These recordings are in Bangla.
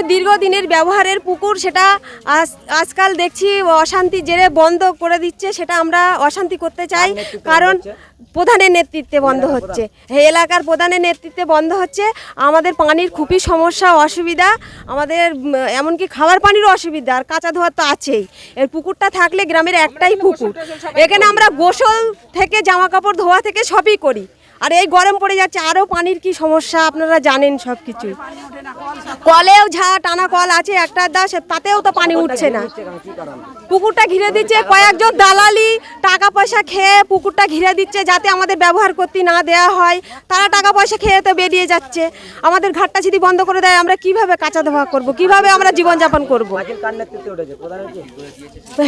আমাদের দীর্ঘদিনের ব্যবহারের পুকুর সেটা আজ আজকাল দেখছি অশান্তি জেরে বন্ধ করে দিচ্ছে সেটা আমরা অশান্তি করতে চাই। কারণ প্রধানের নেতৃত্বে বন্ধ হচ্ছে। এই এলাকার প্রধানের নেতৃত্বে বন্ধ হচ্ছে। আমাদের পানির খুবই সমস্যা অসুবিধা। আমাদের এমনকি খাবার পানিরও অসুবিধা আর কাঁচা ধোয়ার তো আছেই। এর পুকুরটা থাকলে গ্রামের একটাই পুকুর। এখানে আমরা গোসল থেকে জামা কাপড় ধোয়া থেকে সবই করি। আর এই গরম পড়ে যাচ্ছে আরও পানির কি সমস্যা আপনারা জানেন সব কিছু কলেও ঝা টানা কল আছে একটা দা সে তাতেও তো পানি উঠছে না। পুকুরটা ঘিরে দিচ্ছে কয়েকজন দালালি টাকা পয়সা খেয়ে পুকুরটা ঘিরে দিচ্ছে যাতে আমাদের ব্যবহার করতে না দেওয়া হয়। তারা টাকা পয়সা খেয়ে তো বেরিয়ে যাচ্ছে। আমাদের ঘাটটা যদি বন্ধ করে দেয় আমরা কীভাবে কাঁচা ধোয়া করব? কীভাবে আমরা জীবনযাপন করব?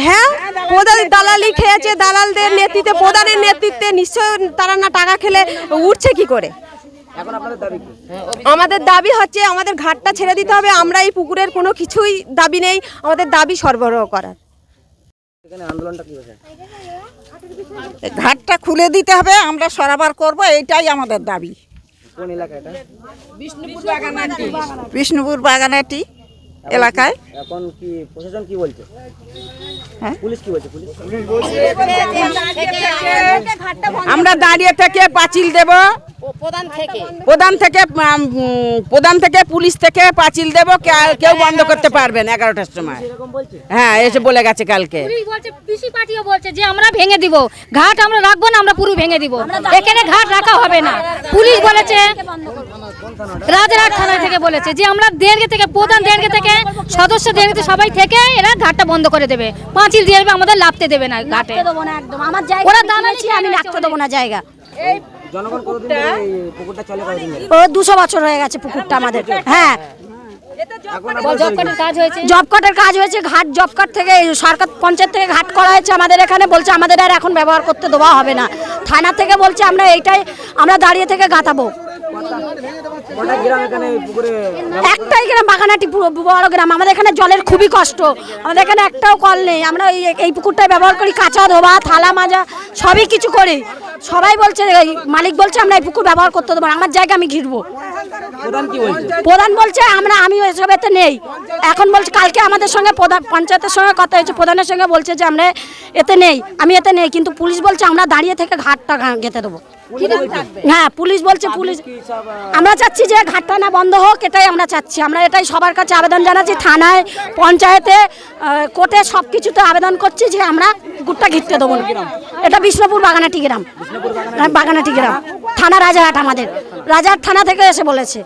হ্যাঁ প্রধান দালালি খেয়েছে দালালদের নেতৃত্বে প্রধানের নেতৃত্বে নিশ্চয় তারা না টাকা খেলে উঠছে কি করে? এখন আপনাদের দাবি কি? আমাদের দাবি হচ্ছে আমাদের ঘাটটা ছেড়ে দিতে হবে আমরা এই পুকুরের কোনো কিছুই দাবি নেই আমাদের দাবি সরবরাহ করার। এখানে আন্দোলনটা কি হয়েছে? ঘাটটা খুলে দিতে হবে আমরা সরাবার করব এইটাই আমাদের দাবি। এলাকা এটা? বিষ্ণুপুর বাগানাটি এলাকায়? এখন কি প্রশাসন কি বলছে? হ্যাঁ? পুলিশ কি বলছে? পুলিশ আমরা দাঁড়িয়ে থেকে পাঁচিল দেব। প্রধান থেকে প্রধান থেকে পুলিশ থেকে পাঁচিল দেব। কেউ বন্ধ করতে পারবেন এগারোটার সময়। হ্যাঁ এসে বলে গেছে কালকে। পিসি পার্টিও বলছে যে আমরা ভেঙে দিব। ঘাট আমরা রাখব না আমরা পুরো ভেঙে দিব। এখানে ঘাট রাখা হবে না। পুলিশ বলেছে রাজারহাট থানা থেকে বলেছে যে আমরা দেড়গে থেকে প্রধান দেড়গে থেকে সদস্য দেড়গে সবাই থেকে এরা ঘাটটা বন্ধ করে দেবে। পাঁচিল দিয়ে আমাদের লাভতে দেবে না ঘাটে। দেবো না একদম। আমার জায়গা ওরা আমি রাখতে দেবো না জায়গা। ও দুশো বছর হয়ে গেছে পুকুরটা আমাদের। হ্যাঁ। জব কার্ডের কাজ হয়েছে। জব কার্ডের কাজ হয়েছে ঘাট জব কার্ড থেকে সরকার পঞ্চায়েত থেকে ঘাট করা হয়েছে আমাদের এখানে বলছে আমাদের আর এখন ব্যবহার করতে দেওয়া হবে না। থানা থেকে বলছে আমরা এইটাই আমরা দাঁড়িয়ে থেকে গাঁথাবো কটা গ্রাম এখানে এই পুকুরে একটাই গ্রাম বাগানাটি বড় গ্রাম। আমাদের এখানে জলের খুবই কষ্ট। আমাদের এখানে একটাও কল নেই। আমরা এই পুকুরটাই ব্যবহার করি কাঁচা ধোবা থালা মাজা, সবই কিছু করি। সবাই বলছে মালিক বলছে আমরা এই পুকুর ব্যবহার করতে দেবো আমার জায়গা আমি ঘিরবো। প্রধান বলছে? আমরা আমি এসব এতে নেই। এখন বলছে কালকে আমাদের সঙ্গে প্রধান পঞ্চায়েতের সঙ্গে কথা হয়েছে প্রধানের সঙ্গে বলছে যে আমরা এতে নেই আমি এতে নেই কিন্তু পুলিশ বলছে আমরা দাঁড়িয়ে থেকে ঘাটটা গেতে দেবো। হ্যাঁ পুলিশ বলছে পুলিশ আমরা চাচ্ছি যে ঘাটটা না বন্ধ হোক এটাই আমরা চাচ্ছি। আমরা এটাই সবার কাছে আবেদন জানাচ্ছি থানায় পঞ্চায়েতে কোর্টে সব কিছুতে আবেদন করছি যে আমরা পুকুরটা ঘিরতে দেবো এটা বিষ্ণুপুর বাগানাটি গ্রাম। বাগানা গ্রাম। থানা রাজাহাট আমাদের। রাজাহাট থানা থেকে এসে বলেছে।